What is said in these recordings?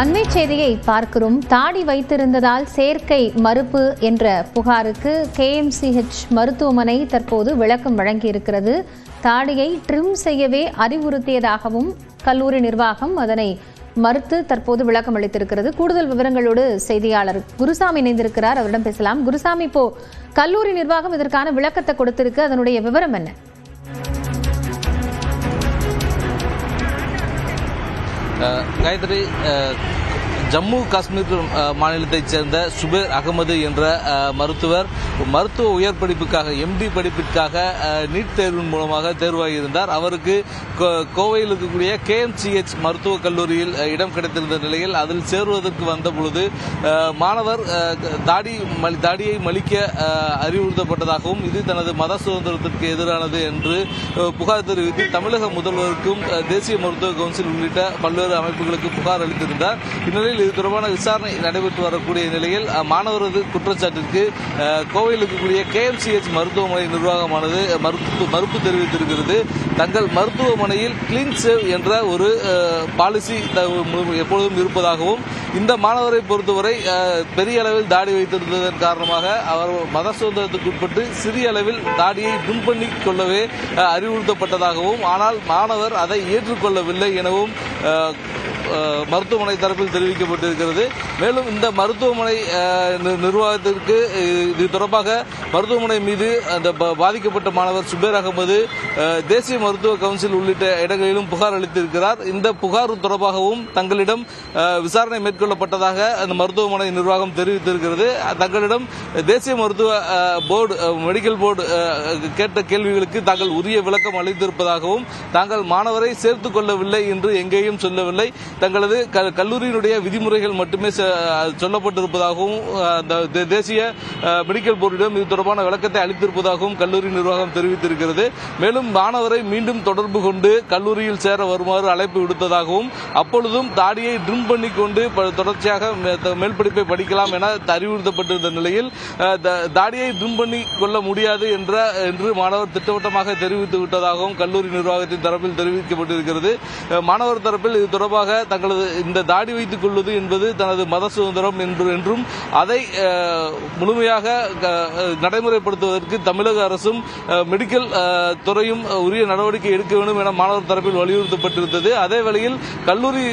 அண்மை செய்தியை பார்க்கிறோம். தாடி வைத்திருந்ததால் சேர்க்கை மறுப்பு என்ற புகாருக்கு கேஎம்சிஹெச் மருத்துவமனை தற்போது விளக்கம் வழங்கியிருக்கிறது. தாடியை ட்ரிம் செய்யவே அறிவுறுத்தியதாகவும் கல்லூரி நிர்வாகம் அதனை மறுத்து தற்போது விளக்கம் அளித்திருக்கிறது. கூடுதல் விவரங்களோடு செய்தியாளர் குருசாமி இணைந்திருக்கிறார். அவரிடம் பேசலாம். குருசாமி இப்போ கல்லூரி நிர்வாகம் இதற்கான விளக்கத்தை கொடுத்திருக்கு. அதனுடைய விவரம் என்ன? காயத்ரி ஜம்மு காஷ்மீர் மாநிலத்தைச் சேர்ந்த சுபேர் அகமது என்ற மருத்துவர் மருத்துவ உயர் படிப்புக்காக எம்டி படிப்பிற்காக நீட் தேர்வின் மூலமாக தேர்வாகியிருந்தார். அவருக்கு கோ- கோவையில் இருக்கக்கூடிய கேஎம்சிஹெச் மருத்துவக் கல்லூரியில் இடம் கிடைத்திருந்த நிலையில் அதில் சேருவதற்கு வந்த பொழுது மாணவர் தாடி தாடியை மலிக்க அறிவுறுத்தப்பட்டதாகவும் இது தனது மத சுதந்திரத்திற்கு எதிரானது என்று புகார் தெரிவித்து தமிழக முதல்வருக்கும் தேசிய மருத்துவ கவுன்சில் உள்ளிட்ட பல்வேறு அமைப்புகளுக்கு புகார் அளித்திருந்தார். இந்நிலையில் இது தொடர்பான விசாரணை நடைபெற்று வரக்கூடிய நிலையில் மாணவரது குற்றச்சாட்டிற்கு கோவையில் இருக்கக்கூடிய கேஎம்சிஹெச் மருத்துவமனை நிர்வாகமானது மறுப்பு மறுப்பு தெரிவித்திருக்கிறது. தங்கள் மருத்துவமனையில் கிளீன் சேவ் என்ற ஒரு பாலிசி எப்பொழுதும் இருப்பதாகவும் இந்த மாணவரை பொறுத்தவரை பெரிய அளவில் தாடி வைத்திருந்ததன் காரணமாக அவர் மத சுதந்திரத்துக்கு உட்பட்டு சிறிய அளவில் தாடியை முன்பண்ணி கொள்ளவே அறிவுறுத்தப்பட்டதாகவும் ஆனால் மாணவர் அதை ஏற்றுக்கொள்ளவில்லை எனவும் மருத்துவமனை தரப்பில் தெரிவிக்கப்பட்டிருக்கிறது. மேலும் இந்த மருத்துவமனை நிர்வாகத்திற்கு இது தொடர்பாக மருத்துவமனை மீது அந்த பாதிக்கப்பட்ட மாணவர் சுபேர் அகமது தேசிய மருத்துவ கவுன்சில் உள்ளிட்ட இடங்களிலும் புகார் அளித்திருக்கிறார். இந்த புகார் தொடர்பாகவும் தங்களிடம் விசாரணை மேற்கொள்ளப்பட்டதாக அந்த மருத்துவமனை நிர்வாகம் தெரிவித்திருக்கிறது. தங்களிடம் தேசிய மருத்துவ போர்டு மெடிக்கல் போர்டு கேட்ட கேள்விகளுக்கு தாங்கள் உரிய விளக்கம் அளித்திருப்பதாகவும் தாங்கள் மாணவரை சேர்த்துக் கொள்ளவில்லை என்று எங்கேயும் சொல்லவில்லை. தங்களது க- கல்லூரியினுடைய விதிமுறைகள் மட்டுமே சொல்லப்பட்டிருப்பதாகவும் தே- தேசிய மெடிக்கல் போர்டிடம் இது தொடர்பான விளக்கத்தை அளித்திருப்பதாகவும் கல்லூரி நிர்வாகம் தெரிவித்திருக்கிறது. மேலும் மாணவரை மீண்டும் தொடர்பு கொண்டு கல்லூரியில் சேர வருமாறு அழைப்பு விடுத்ததாகவும் அப்பொழுதும் தாடியை ட்ரிம் பண்ணி கொண்டு ப- தொடர்ச்சியாக மே- த- படிக்கலாம் என அறிவுறுத்தப்பட்டிருந்த நிலையில் த- தாடியை ட்ரிம் பண்ணி கொள்ள முடியாது என்ற என்று மாணவர் திட்டவட்டமாக தெரிவித்து விட்டதாகவும் கல்லூரி நிர்வாகத்தின் தரப்பில் தெரிவிக்கப்பட்டிருக்கிறது. மாணவர் தரப்பில் இது தொடர்பாக தங்களது இந்த தாடி வைத்துக் கொள்வது என்பது தனது மத சுதந்திரம் என்று என்றும் அதை முழுமையாக நடைமுறைப்படுத்துவதற்கு தமிழக அரசும் மெடிக்கல் துறையும் உரிய நடவடிக்கை எடுக்க வேண்டும் என மாணவர் தரப்பில் வலியுறுத்தப்பட்டிருந்தது. அதே வேளையில் கல்லூரி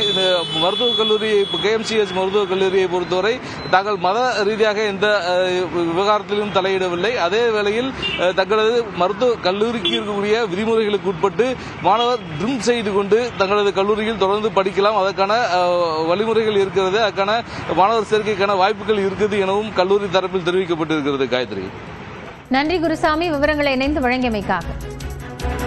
மருத்துவக் கல்லூரி கேஎம்சிஎஸ் மருத்துவக் கல்லூரியை பொறுத்தவரை தாங்கள் மத ரீதியாக எந்த விவகாரத்திலும் தலையிடவில்லை. அதே வேளையில் தங்களது மருத்துவ கல்லூரிக்கு இருக்கக்கூடிய விதிமுறைகளுக்கு உட்பட்டு மாணவர் ட்ரிம் செய்து கொண்டு தங்களது கல்லூரியில் தொடர்ந்து படிக்கலாம். அதற்கான வழிமுறைகள் இருக்கிறது அதற்கான மாணவர் சேர்க்கைக்கான வாய்ப்புகள் இருக்குது எனவும் கல்லூரி தரப்பில் தெரிவிக்கப்பட்டிருக்கிறது காயத்ரி. நன்றி குருசாமி விவரங்களை இணைந்து வழங்கியமைக்காக.